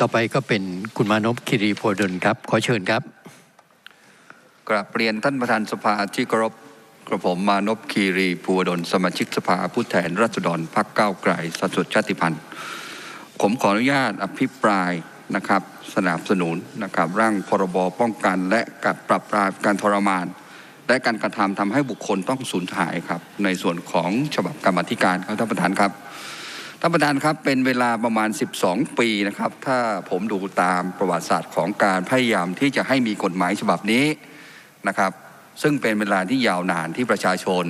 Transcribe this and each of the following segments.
ต่อไปก็เป็นคุณมานพคิรีโพดลครับ ขอเชิญครับ กราบเรียนท่านประธานสภาที่เคารพกระผมมานพคีรีภูวดลสมาชิกสภาผู้แทนราษฎรพรรคก้าวไกลสัดส่วนชาติพันธุ์ ผมขออนุญาตอภิปรายนะครับสนับสนุนนะครับร่างพรบป้องกัน และการปรับปรามการทรมาน และการกระทำทำให้บุคคลต้องสูญหายครับในส่วนของฉบับกรรมธิการครับท่านประธานครับ ท่านประธานครับเป็นเวลาประมาณ 12 ปีนะครับ ถ้าผมดูตามประวัติศาสตร์ของการพยายามที่จะให้มีกฎหมายฉบับนี้นะครับ ซึ่งเป็นเวลาที่ยาวนานที่ประชาชน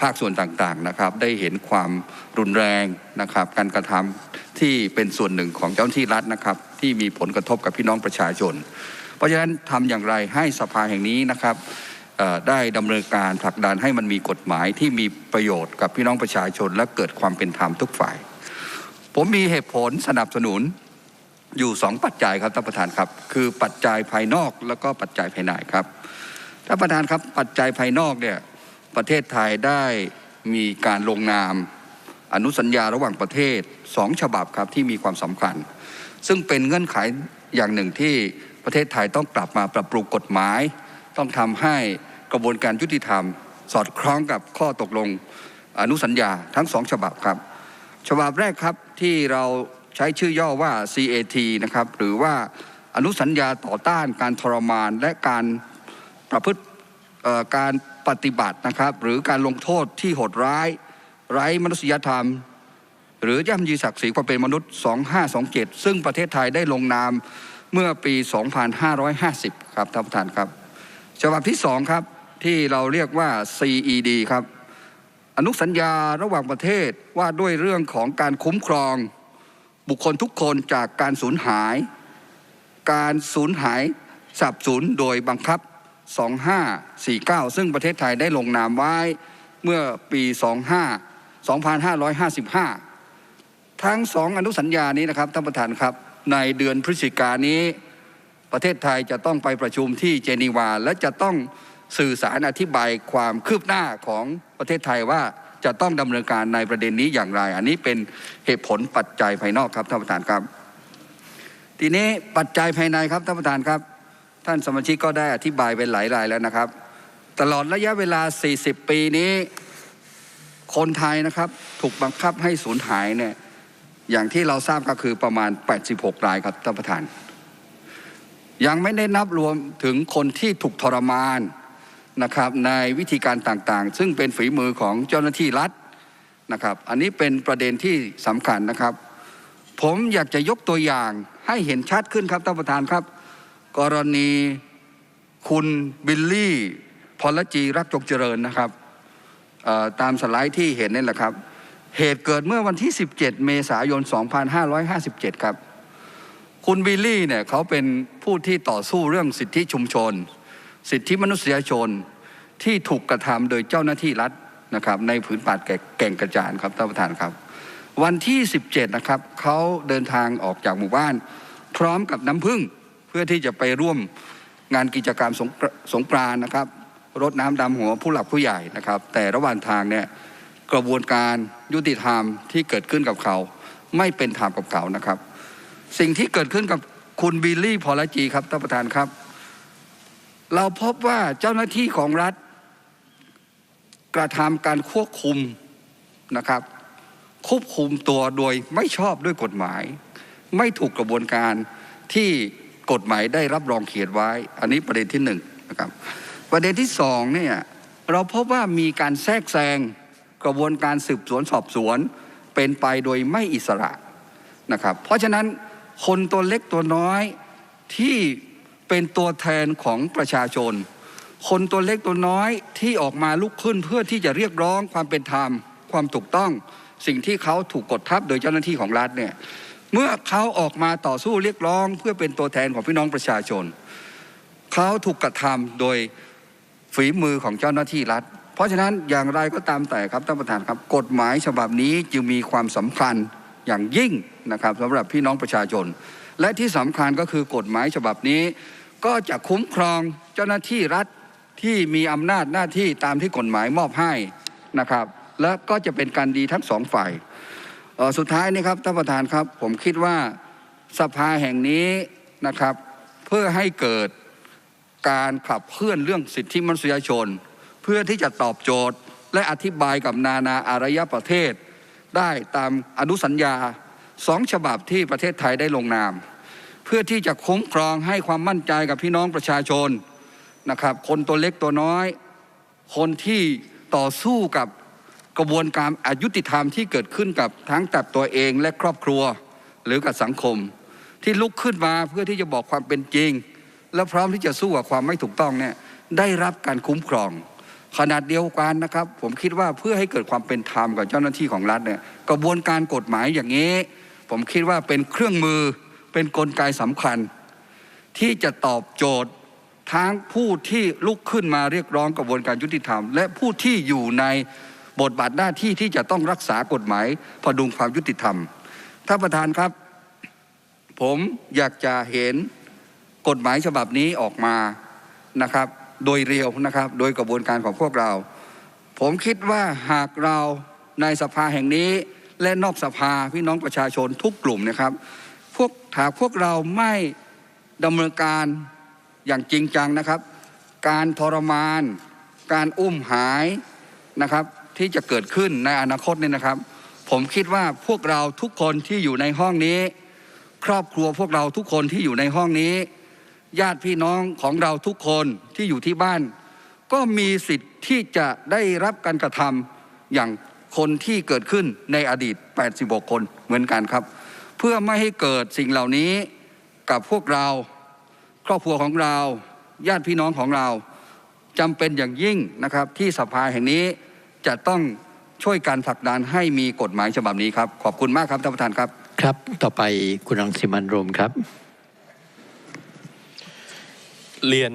ภาคส่วนต่างๆนะครับ ได้เห็นความรุนแรงนะครับ การกระทำที่เป็นส่วนหนึ่งของเจ้าหน้าที่รัฐนะครับ ที่มีผลกระทบกับพี่น้องประชาชน เพราะฉะนั้นทำอย่างไรให้สภาแห่งนี้นะครับ ได้ดำเนินการผลักดันให้มันมีกฎหมายที่มีประโยชน์กับพี่น้องประชาชนและเกิดความเป็นธรรมทุกฝ่าย ผมมีเหตุผลสนับสนุนอยู่สองปัจจัยครับท่านประธานครับ คือปัจจัยภายนอกแล้วก็ปัจจัยภายในครับท่านประธานครับปัจจัยภายนอกเนี่ยประเทศไทยได้มีการลงนามอนุสัญญาระหว่างประเทศสองฉบับครับที่มีความสำคัญ ซึ่งเป็นเงื่อนไขอย่างหนึ่งที่ประเทศไทยต้องกลับมาปรับปรุงกฎหมาย ต้องทำให้ กระบวนการยุติธรรม สอดคล้องกับข้อตกลงอนุสัญญาทั้งสองฉบับครับ ฉบับแรกครับที่เราใช้ชื่อย่อว่า CAT นะครับหรือว่าอนุสัญญาต่อต้านการทรมานและการประพฤติการปฏิบัตินะครับ หรือการลงโทษที่โหดร้าย ไร้มนุษยธรรม หรือย่ำยีศักดิ์ศรีความเป็นมนุษย์ 2527 ซึ่งประเทศไทยได้ลงนามเมื่อปี 2550 ครับท่านประธานครับ ฉบับที่สองครับ ที่เราเรียกว่า CED ครับ อนุสัญญาระหว่างประเทศว่าด้วยเรื่องของการคุ้มครอง บุคคลทุกคนจากการสูญหาย การสูญหายสับสูญโดยบังคับ 2549 ซึ่งประเทศไทยได้ลงนามไว้เมื่อปี 25 2555 ทั้งสองอนุสัญญานี้นะครับท่านประธานครับ ในเดือนพฤศจิกายนนี้ประเทศไทยจะต้องไปประชุมที่เจนีวา และจะต้อง สื่อสารอธิบายความคืบหน้าของประเทศไทยว่าจะต้องดำเนินการในประเด็นนี้อย่างไร อันนี้เป็นเหตุผลปัจจัยภายนอกครับท่านประธานครับ ทีนี้ปัจจัยภายในครับท่านประธานครับ ท่านสมาชิกก็ได้อธิบายไปหลายรายแล้วนะครับ ตลอดระยะเวลา 40 ปีนี้ คนไทยนะครับ ถูกบังคับให้สูญหายเนี่ยอย่างที่เราทราบก็คือประมาณ 86 รายครับท่านประธาน ยังไม่ได้นับรวมถึงคนที่ถูกทรมาน นะครับในวิธีการต่างๆ ซึ่งเป็นฝีมือของเจ้าหน้าที่รัฐนะครับอันนี้เป็นประเด็นที่สำคัญนะครับ ผมอยากจะยกตัวอย่างให้เห็นชัดขึ้นครับท่านประธานครับ กรณีคุณบิลลี่พลจีรักจงเจริญนะครับตามสไลด์ที่เห็นนี่แหละครับ เหตุเกิดเมื่อวันที่ 17 เมษายน 2557 ครับ คุณบิลลี่เนี่ยเขาเป็นผู้ที่ต่อสู้เรื่องสิทธิชุมชน สิทธิมนุษยชนที่ถูกกระทำโดยเจ้าหน้าที่รัฐนะครับในผืนป่าแก่งกระจานครับท่านประธานครับ วันที่ 17 นะครับเขาเดินทางออกจากหมู่บ้าน พร้อมกับน้ำพึ่งเพื่อที่จะไปร่วมงานกิจกรรมสงกรสงกรานนะครับรดน้ำดำหัวผู้หลักผู้ใหญ่นะครับ แต่ระหว่างทางเนี่ยกระบวนการยุติธรรมที่เกิดขึ้นกับเขา ไม่เป็นธรรมกับเขานะครับ สิ่งที่เกิดขึ้นกับคุณบิลลี่พอลจีครับท่านประธานครับ เราพบว่าเจ้าหน้าที่ของรัฐ กระทำการควบคุมนะครับ ควบคุมตัวโดยไม่ชอบด้วยกฎหมาย ไม่ถูกกระบวนการที่กฎหมายได้รับรองเขียนไว้ อันนี้ประเด็นที่หนึ่งนะครับ ประเด็นที่สองเนี่ยเราพบว่ามีการแทรกแซงกระบวนการสืบสวนสอบสวน เป็นไปโดยไม่อิสระนะครับ เพราะฉะนั้นคนตัวเล็กตัวน้อยที่ เป็นตัวแทนของประชาชน คนตัวเล็กตัวน้อยที่ออกมาลุกขึ้นเพื่อที่จะเรียกร้องความเป็นธรรม ความถูกต้อง สิ่งที่เขาถูกกดทับโดยเจ้าหน้าที่ของรัฐเนี่ยเมื่อเขาออกมาต่อสู้เรียกร้อง เพื่อเป็นตัวแทนของพี่น้องประชาชน เขาถูกกระทำโดยฝีมือของเจ้าหน้าที่รัฐ เพราะฉะนั้นอย่างไรก็ตามแต่ครับท่านประธานครับ กฎหมายฉบับนี้จึงมีความสำคัญอย่างยิ่งนะครับสำหรับพี่น้องประชาชน และที่สำคัญก็คือกฎหมายฉบับนี้ ก็จะคุ้มครองเจ้าหน้าที่รัฐที่มีอำนาจหน้าที่ตามที่กฎหมายมอบให้นะครับ และก็จะเป็นการดีทั้งสองฝ่ายออสุดท้ายนี่ครับท่านประธานครับผมคิดว่าสภาแห่งนี้นะครับ เพื่อให้เกิดการขับเคลื่อนเรื่องสิทธิมนุษยชน เพื่อที่จะตอบโจทย์และอธิบายกับนานาอารยประเทศ ได้ตามอนุสัญญา สองฉบับที่ประเทศไทยได้ลงนาม เพื่อที่จะคุ้มครองให้ความมั่นใจกับพี่น้องประชาชนนะครับ คนตัวเล็กตัวน้อย คนที่ต่อสู้กับกระบวนการอายุติธรรมที่เกิดขึ้นกับทั้งกับตัวเองและครอบครัวหรือกับสังคม ที่ลุกขึ้นมาเพื่อที่จะบอกความเป็นจริง และพร้อมที่จะสู้กับความไม่ถูกต้องเนี่ยได้รับการคุ้มครองขนาดเดียวกันนะครับ ผมคิดว่าเพื่อให้เกิดความเป็นธรรมกับเจ้าหน้าที่ของรัฐเนี่ยกระบวนการกฎหมายอย่างนี้ ผมคิดว่าเป็นเครื่องมือเป็นนกลไกสำคัญ ที่จะตอบโจทย์ทั้งผู้ที่ลุกขึ้นมาเรียกร้องกระบวนการยุติธรรม และผู้ที่อยู่ในบทบาทหน้าที่ที่จะต้องรักษากฎหมายพดุงความยุติธรรมท่านประธานครับ ผมอยากจะเห็นกฎหมายฉบับนี้ออกมานะครับ โดยเร็วนะครับ โดยกระบวนการของพวกเรา ผมคิดว่าหากเราในสภาแห่งนี้ และนอกสภาพี่น้องประชาชนทุกกลุ่มนะครับ พวกหากพวกเราไม่ดำเนินการอย่างจริงจังนะครับ การทรมาน การอุ้มหายนะครับ ที่จะเกิดขึ้นในอนาคตเนี่ยนะครับ ผมคิดว่าพวกเราทุกคนที่อยู่ในห้องนี้ ครอบครัวพวกเราทุกคนที่อยู่ในห้องนี้ ญาติพี่น้องของเราทุกคนที่อยู่ที่บ้าน ก็มีสิทธิ์ที่จะได้รับการกระทำอย่าง คนที่เกิดขึ้นในอดีต 86 คนเหมือนกันครับ เพื่อไม่ให้เกิดสิ่งเหล่านี้กับพวกเรา ครอบครัวของเรา ญาติพี่น้องของเราจำเป็นอย่างยิ่งนะครับที่สภาแห่งนี้จะต้องช่วยการผลักดันให้มีกฎหมายฉบับนี้ครับ ขอบคุณมากครับท่านประธานครับครับ ต่อไปคุณรังสิมันต์โรมครับ เรียน